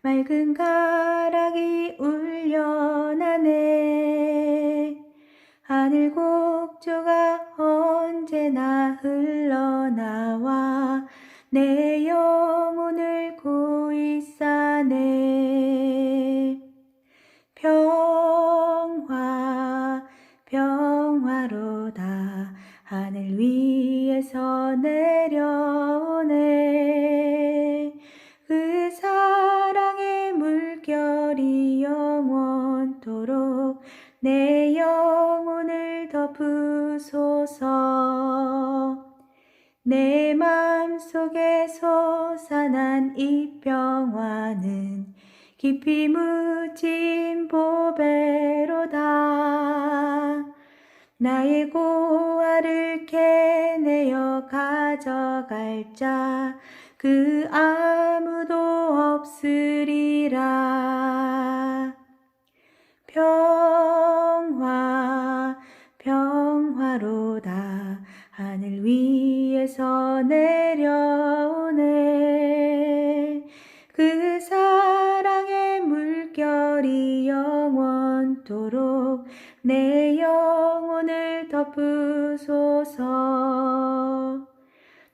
맑은 가락이 울려나네. 하늘 곡조가 언제나 흘러나와 내영 나의 고아를 캐내어 가져갈 자, 그 아무도 없으리라. 평화, 평화로다. 하늘 위에서 내려오네. 그 사랑의 물결이 영원토록 내 덮으소서.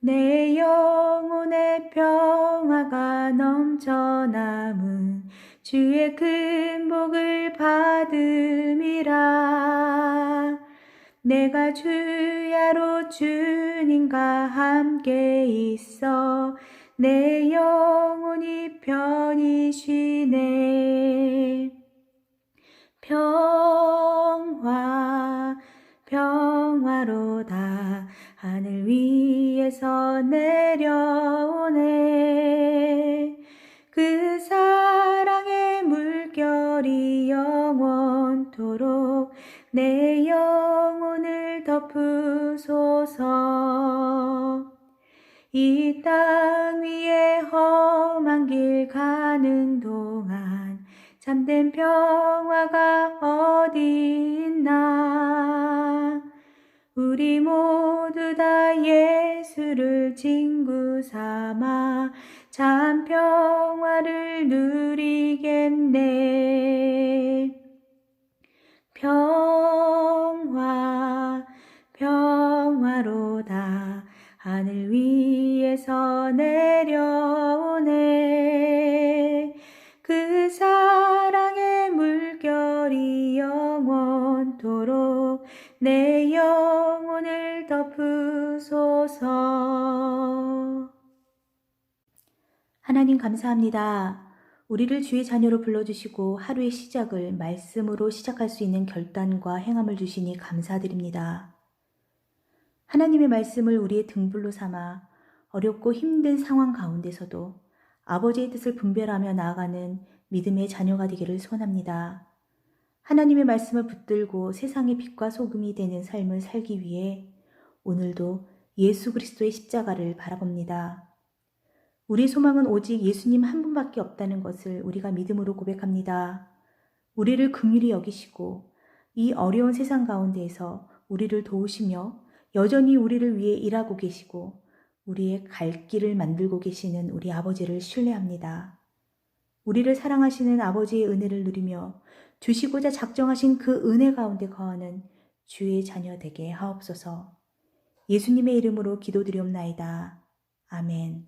내 영혼의 평화가 넘쳐남은 주의 큰 복을 받음이라. 내가 주야로 주님과 함께 있어 내 영혼이 편히 쉬네. 평화, 위에서 내려오네. 그 사랑의 물결이 영원토록 내 영혼을 덮으소서. 이 땅 위에 험한 길 가는 동안 참된 평화가 어디 있나? 우리 모두 다 예수를 친구 삼아 참 평화를 누리겠네. 평 감사합니다. 우리를 주의 자녀로 불러주시고 하루의 시작을 말씀으로 시작할 수 있는 결단과 행함을 주시니 감사드립니다. 하나님의 말씀을 우리의 등불로 삼아 어렵고 힘든 상황 가운데서도 아버지의 뜻을 분별하며 나아가는 믿음의 자녀가 되기를 소원합니다. 하나님의 말씀을 붙들고 세상의 빛과 소금이 되는 삶을 살기 위해 오늘도 예수 그리스도의 십자가를 바라봅니다. 우리 소망은 오직 예수님 한 분밖에 없다는 것을 우리가 믿음으로 고백합니다. 우리를 긍휼히 여기시고 이 어려운 세상 가운데에서 우리를 도우시며 여전히 우리를 위해 일하고 계시고 우리의 갈 길을 만들고 계시는 우리 아버지를 신뢰합니다. 우리를 사랑하시는 아버지의 은혜를 누리며 주시고자 작정하신 그 은혜 가운데 거하는 주의 자녀 되게 하옵소서. 예수님의 이름으로 기도드리옵나이다. 아멘.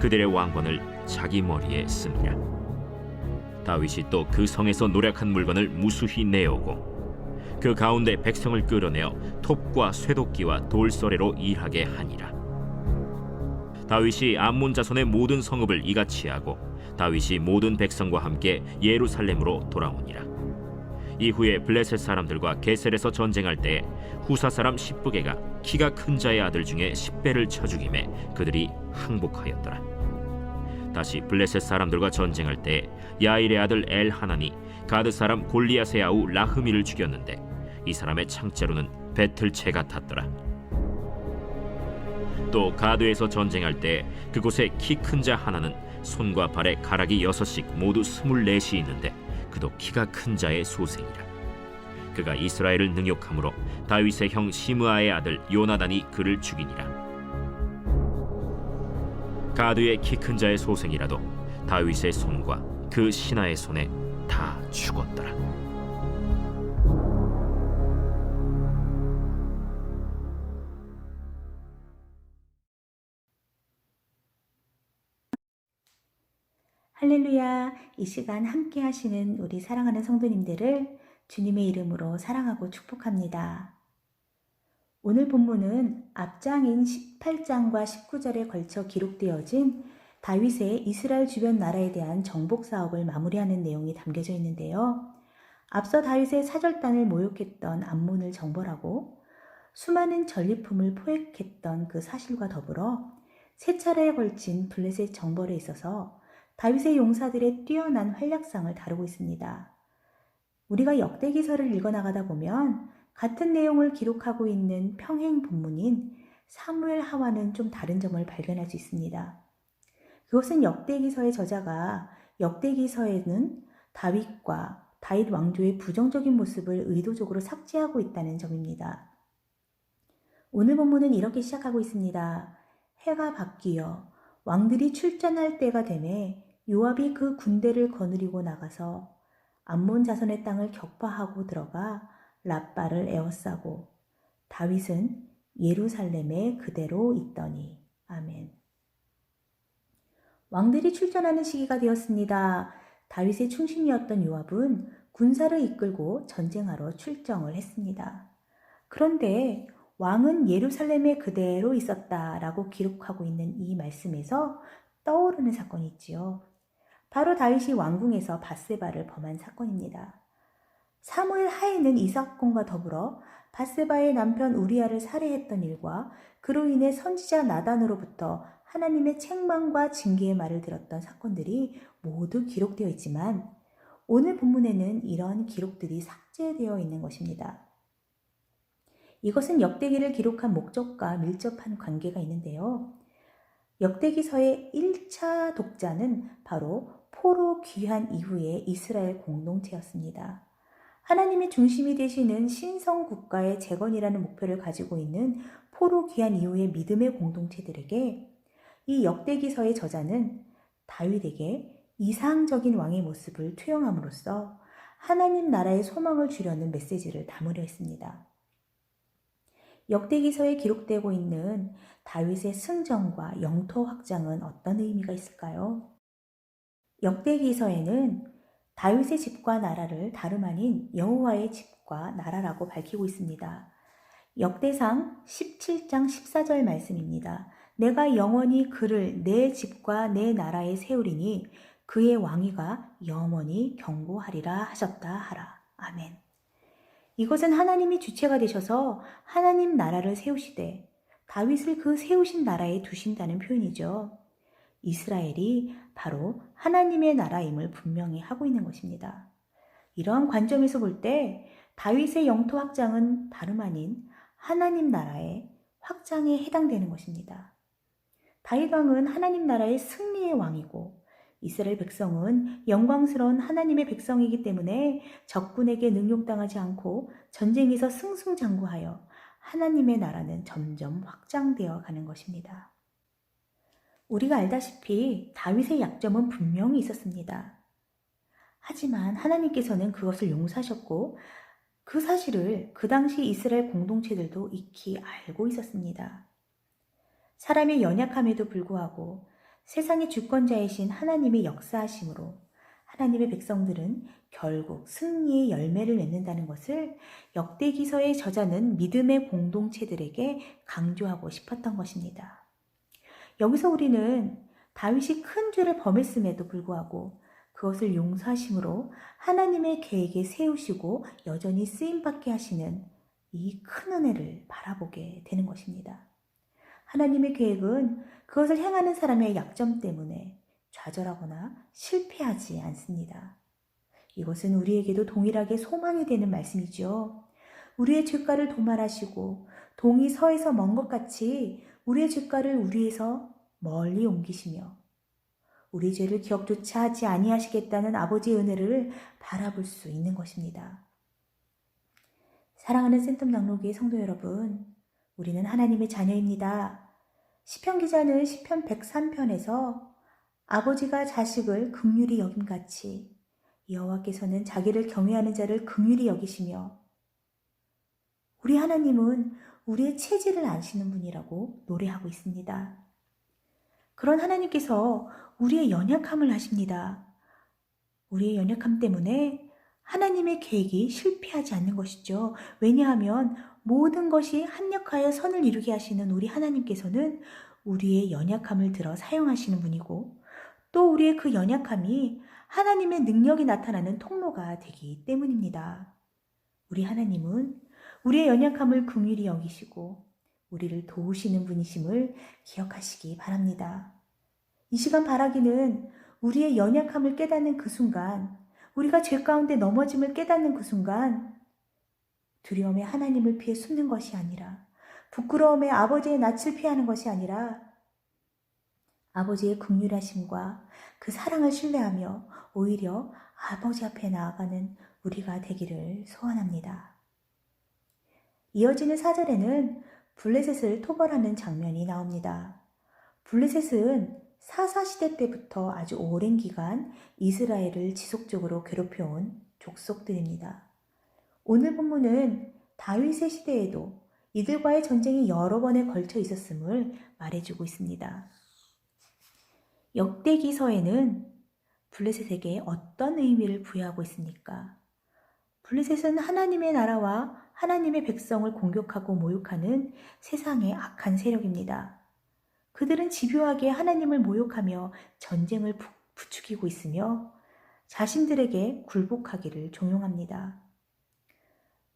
그들의 왕관을 자기 머리에 쓰니라 다윗이 또 그 성에서 노력한 물건을 무수히 내오고 그 가운데 백성을 끌어내어 톱과 쇠도끼와 돌서래로 일하게 하니라. 다윗이 암몬 자손의 모든 성읍을 이같이 하고 다윗이 모든 백성과 함께 예루살렘으로 돌아오니라. 이후에 블레셋 사람들과 게셀에서 전쟁할 때에 후사 사람 십부게가 키가 큰 자의 아들 중에 십배를 쳐 죽임에 그들이 항복하였더라 다시 블레셋 사람들과 전쟁할 때 야일의 아들 엘 하나니 가드 사람 골리앗의 아우 라흐미를 죽였는데 이 사람의 창자로는 배틀채 같았더라. 또 가드에서 전쟁할 때 그곳에 키 큰 자 하나는 손과 발에 가락이 여섯씩 모두 스물넷이 있는데 그도 키가 큰 자의 소생이라. 그가 이스라엘을 능욕함으로 다윗의 형 시므아의 아들 요나단이 그를 죽이니라. 가드의 키 큰 자의 소생이라도 다윗의 손과 그 신하의 손에 다 죽었더라. 할렐루야! 이 시간 함께 하시는 우리 사랑하는 성도님들을 주님의 이름으로 사랑하고 축복합니다. 오늘 본문은 앞장인 18장과 19절에 걸쳐 기록되어진 다윗의 이스라엘 주변 나라에 대한 정복 사업을 마무리하는 내용이 담겨져 있는데요. 앞서 다윗의 사절단을 모욕했던 암몬을 정벌하고 수많은 전리품을 포획했던 그 사실과 더불어 세 차례에 걸친 블레셋 정벌에 있어서 다윗의 용사들의 뛰어난 활약상을 다루고 있습니다. 우리가 역대기서를 읽어나가다 보면 같은 내용을 기록하고 있는 평행 본문인 사무엘 하와는 좀 다른 점을 발견할 수 있습니다. 그것은 역대기서의 저자가 역대기서에는 다윗과 다윗 왕조의 부정적인 모습을 의도적으로 삭제하고 있다는 점입니다. 오늘 본문은 이렇게 시작하고 있습니다. 해가 바뀌어 왕들이 출전할 때가 되매 요압이 그 군대를 거느리고 나가서 암몬 자손의 땅을 격파하고 들어가 라빠를 에워싸고 다윗은 예루살렘에 그대로 있더니 아멘. 왕들이 출전하는 시기가 되었습니다. 다윗의 충신이었던 요압은 군사를 이끌고 전쟁하러 출정을 했습니다. 그런데 왕은 예루살렘에 그대로 있었다라고 기록하고 있는 이 말씀에서 떠오르는 사건이 있지요. 바로 다윗이 왕궁에서 바세바를 범한 사건입니다. 사무엘 하에는 이 사건과 더불어 바세바의 남편 우리아를 살해했던 일과 그로 인해 선지자 나단으로부터 하나님의 책망과 징계의 말을 들었던 사건들이 모두 기록되어 있지만 오늘 본문에는 이런 기록들이 삭제되어 있는 것입니다. 이것은 역대기를 기록한 목적과 밀접한 관계가 있는데요. 역대기서의 1차 독자는 바로 포로 귀환 이후의 이스라엘 공동체였습니다. 하나님의 중심이 되시는 신성 국가의 재건이라는 목표를 가지고 있는 포로 귀환 이후의 믿음의 공동체들에게 이 역대기서의 저자는 다윗에게 이상적인 왕의 모습을 투영함으로써 하나님 나라의 소망을 주려는 메시지를 담으려 했습니다. 역대기서에 기록되고 있는 다윗의 승정과 영토 확장은 어떤 의미가 있을까요? 역대기서에는 다윗의 집과 나라를 다름 아닌 여호와의 집과 나라라고 밝히고 있습니다. 역대상 17장 14절 말씀입니다. 내가 영원히 그를 내 집과 내 나라에 세우리니 그의 왕위가 영원히 경고하리라 하셨다 하라. 아멘. 이것은 하나님이 주체가 되셔서 하나님 나라를 세우시되 다윗을 그 세우신 나라에 두신다는 표현이죠. 이스라엘이 바로 하나님의 나라임을 분명히 하고 있는 것입니다. 이러한 관점에서 볼 때 다윗의 영토 확장은 다름 아닌 하나님 나라의 확장에 해당되는 것입니다. 다윗 왕은 하나님 나라의 승리의 왕이고 이스라엘 백성은 영광스러운 하나님의 백성이기 때문에 적군에게 능욕당하지 않고 전쟁에서 승승장구하여 하나님의 나라는 점점 확장되어 가는 것입니다. 우리가 알다시피 다윗의 약점은 분명히 있었습니다. 하지만 하나님께서는 그것을 용서하셨고 그 사실을 그 당시 이스라엘 공동체들도 익히 알고 있었습니다. 사람의 연약함에도 불구하고 세상의 주권자이신 하나님의 역사하심으로 하나님의 백성들은 결국 승리의 열매를 맺는다는 것을 역대기서의 저자는 믿음의 공동체들에게 강조하고 싶었던 것입니다. 여기서 우리는 다윗이 큰 죄를 범했음에도 불구하고 그것을 용서하심으로 하나님의 계획에 세우시고 여전히 쓰임받게 하시는 이 큰 은혜를 바라보게 되는 것입니다. 하나님의 계획은 그것을 행하는 사람의 약점 때문에 좌절하거나 실패하지 않습니다. 이것은 우리에게도 동일하게 소망이 되는 말씀이죠. 우리의 죄가를 도말하시고 동이 서에서 먼 것 같이 우리의 죄가를 우리에서 멀리 옮기시며 우리 죄를 기억조차 하지 아니하시겠다는 아버지의 은혜를 바라볼 수 있는 것입니다. 사랑하는 센텀 낙로교의 성도 여러분, 우리는 하나님의 자녀입니다. 시편 기자는 시편 103편에서 아버지가 자식을 긍휼히 여김같이 여호와께서는 자기를 경외하는 자를 긍휼히 여기시며 우리 하나님은 우리의 체질을 아시는 분이라고 노래하고 있습니다. 그런 하나님께서 우리의 연약함을 아십니다. 우리의 연약함 때문에 하나님의 계획이 실패하지 않는 것이죠. 왜냐하면 모든 것이 합력하여 선을 이루게 하시는 우리 하나님께서는 우리의 연약함을 들어 사용하시는 분이고 또 우리의 그 연약함이 하나님의 능력이 나타나는 통로가 되기 때문입니다. 우리 하나님은 우리의 연약함을 긍휼히 여기시고 우리를 도우시는 분이심을 기억하시기 바랍니다. 이 시간 바라기는 우리의 연약함을 깨닫는 그 순간, 우리가 죄 가운데 넘어짐을 깨닫는 그 순간, 두려움에 하나님을 피해 숨는 것이 아니라, 부끄러움에 아버지의 낯을 피하는 것이 아니라, 아버지의 극률하심과 그 사랑을 신뢰하며 오히려 아버지 앞에 나아가는 우리가 되기를 소원합니다. 이어지는 사절에는 블레셋을 토벌하는 장면이 나옵니다. 블레셋은 사사시대 때부터 아주 오랜 기간 이스라엘을 지속적으로 괴롭혀온 족속들입니다. 오늘 본문은 다윗의 시대에도 이들과의 전쟁이 여러 번에 걸쳐 있었음을 말해주고 있습니다. 역대기서에는 블레셋에게 어떤 의미를 부여하고 있습니까? 블레셋은 하나님의 나라와 하나님의 백성을 공격하고 모욕하는 세상의 악한 세력입니다. 그들은 집요하게 하나님을 모욕하며 전쟁을 부추기고 있으며 자신들에게 굴복하기를 종용합니다.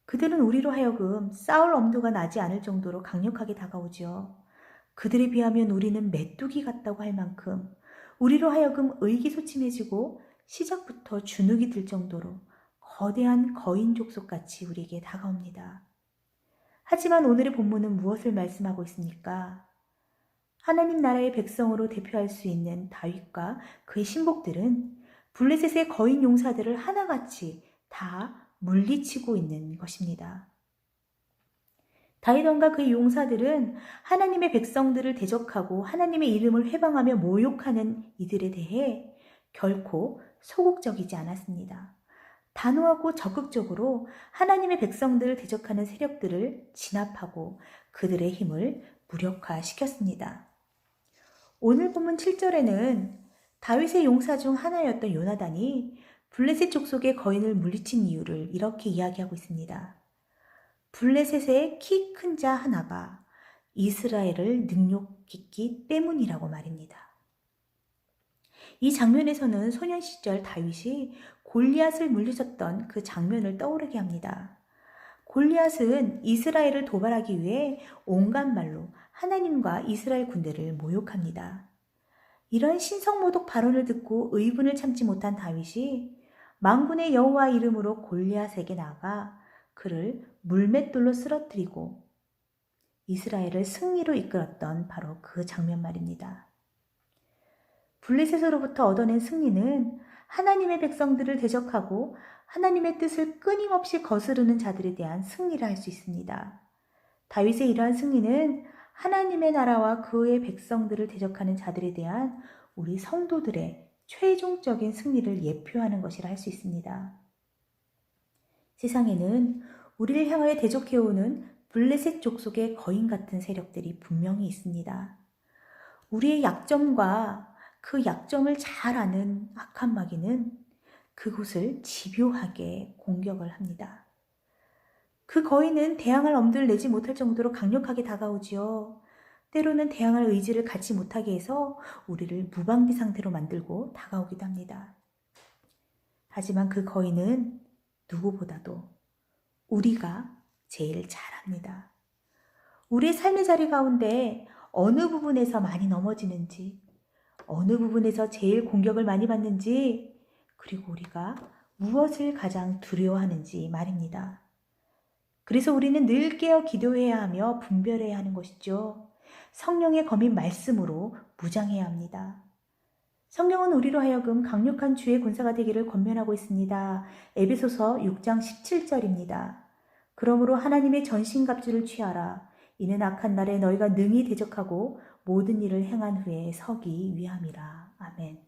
그들은 우리로 하여금 싸울 엄두가 나지 않을 정도로 강력하게 다가오지요. 그들에 비하면 우리는 메뚜기 같다고 할 만큼 우리로 하여금 의기소침해지고 시작부터 주눅이 들 정도로 거대한 거인 족속같이 우리에게 다가옵니다. 하지만 오늘의 본문은 무엇을 말씀하고 있습니까? 하나님 나라의 백성으로 대표할 수 있는 다윗과 그의 신복들은 블레셋의 거인 용사들을 하나같이 다 물리치고 있는 것입니다. 다윗왕과 그의 용사들은 하나님의 백성들을 대적하고 하나님의 이름을 회방하며 모욕하는 이들에 대해 결코 소극적이지 않았습니다. 단호하고 적극적으로 하나님의 백성들을 대적하는 세력들을 진압하고 그들의 힘을 무력화시켰습니다. 오늘 본문 7절에는 다윗의 용사 중 하나였던 요나단이 블레셋 족속의 거인을 물리친 이유를 이렇게 이야기하고 있습니다. 블레셋의 키 큰 자 하나가 이스라엘을 능욕했기 때문이라고 말입니다. 이 장면에서는 소년 시절 다윗이 골리앗을 물리쳤던 그 장면을 떠오르게 합니다. 골리앗은 이스라엘을 도발하기 위해 온갖 말로 하나님과 이스라엘 군대를 모욕합니다. 이런 신성모독 발언을 듣고 의분을 참지 못한 다윗이 망군의 여호와 이름으로 골리앗에게 나가 그를 물맷돌로 쓰러뜨리고 이스라엘을 승리로 이끌었던 바로 그 장면 말입니다. 블레셋으로부터 얻어낸 승리는 하나님의 백성들을 대적하고 하나님의 뜻을 끊임없이 거스르는 자들에 대한 승리를 할수 있습니다. 다윗의 이러한 승리는 하나님의 나라와 그의 백성들을 대적하는 자들에 대한 우리 성도들의 최종적인 승리를 예표하는 것이라 할 수 있습니다. 세상에는 우리를 향하여 대적해오는 블레셋 족속의 거인 같은 세력들이 분명히 있습니다. 우리의 약점과 그 약점을 잘 아는 악한 마귀는 그곳을 집요하게 공격을 합니다. 그 거인은 대항할 엄두를 내지 못할 정도로 강력하게 다가오지요. 때로는 대항할 의지를 갖지 못하게 해서 우리를 무방비 상태로 만들고 다가오기도 합니다. 하지만 그 거인은 누구보다도 우리가 제일 잘합니다. 우리의 삶의 자리 가운데 어느 부분에서 많이 넘어지는지, 어느 부분에서 제일 공격을 많이 받는지, 그리고 우리가 무엇을 가장 두려워하는지 말입니다. 그래서 우리는 늘 깨어 기도해야 하며 분별해야 하는 것이죠. 성령의 검인 말씀으로 무장해야 합니다. 성령은 우리로 하여금 강력한 주의 군사가 되기를 권면하고 있습니다. 에베소서 6장 17절입니다. 그러므로 하나님의 전신갑주를 취하라. 이는 악한 날에 너희가 능히 대적하고 모든 일을 행한 후에 서기 위함이라. 아멘.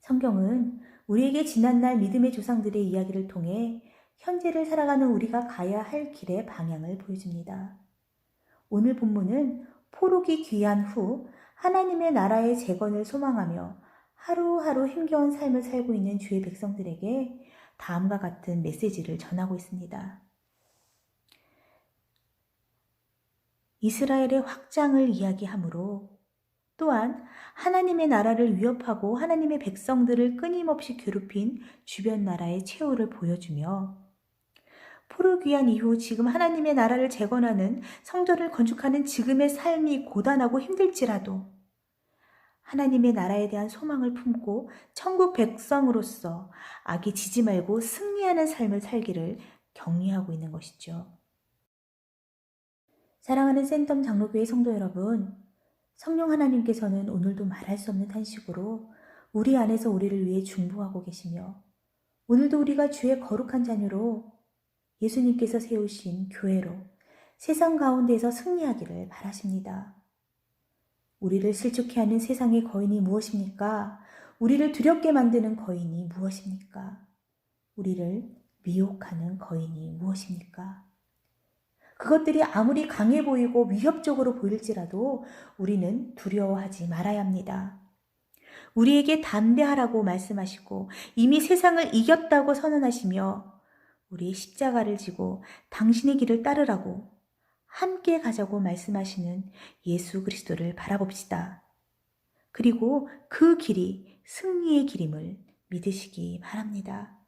성경은 우리에게 지난날 믿음의 조상들의 이야기를 통해 현재를 살아가는 우리가 가야 할 길의 방향을 보여줍니다. 오늘 본문은 포로기 귀한 후 하나님의 나라의 재건을 소망하며 하루하루 힘겨운 삶을 살고 있는 주의 백성들에게 다음과 같은 메시지를 전하고 있습니다. 이스라엘의 확장을 이야기하므로 또한 하나님의 나라를 위협하고 하나님의 백성들을 끊임없이 괴롭힌 주변 나라의 최후를 보여주며 포로 귀한 이후 지금 하나님의 나라를 재건하는 성전을 건축하는 지금의 삶이 고단하고 힘들지라도 하나님의 나라에 대한 소망을 품고 천국 백성으로서 악이 지지 말고 승리하는 삶을 살기를 격려하고 있는 것이죠. 사랑하는 센텀 장로교회 성도 여러분, 성령 하나님께서는 오늘도 말할 수 없는 탄식으로 우리 안에서 우리를 위해 중보하고 계시며 오늘도 우리가 주의 거룩한 자녀로 예수님께서 세우신 교회로 세상 가운데에서 승리하기를 바라십니다. 우리를 실족해 하는 세상의 거인이 무엇입니까? 우리를 두렵게 만드는 거인이 무엇입니까? 우리를 미혹하는 거인이 무엇입니까? 그것들이 아무리 강해 보이고 위협적으로 보일지라도 우리는 두려워하지 말아야 합니다. 우리에게 담대하라고 말씀하시고 이미 세상을 이겼다고 선언하시며 우리의 십자가를 지고 당신의 길을 따르라고 함께 가자고 말씀하시는 예수 그리스도를 바라봅시다. 그리고 그 길이 승리의 길임을 믿으시기 바랍니다.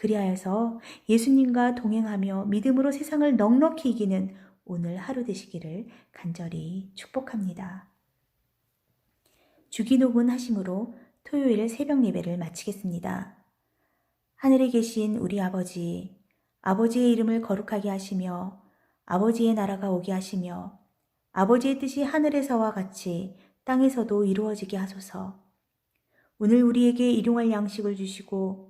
그리하여서 예수님과 동행하며 믿음으로 세상을 넉넉히 이기는 오늘 하루 되시기를 간절히 축복합니다. 주기도문 하심으로 토요일 새벽 예배를 마치겠습니다. 하늘에 계신 우리 아버지, 아버지의 이름을 거룩하게 하시며 아버지의 나라가 오게 하시며 아버지의 뜻이 하늘에서와 같이 땅에서도 이루어지게 하소서. 오늘 우리에게 일용할 양식을 주시고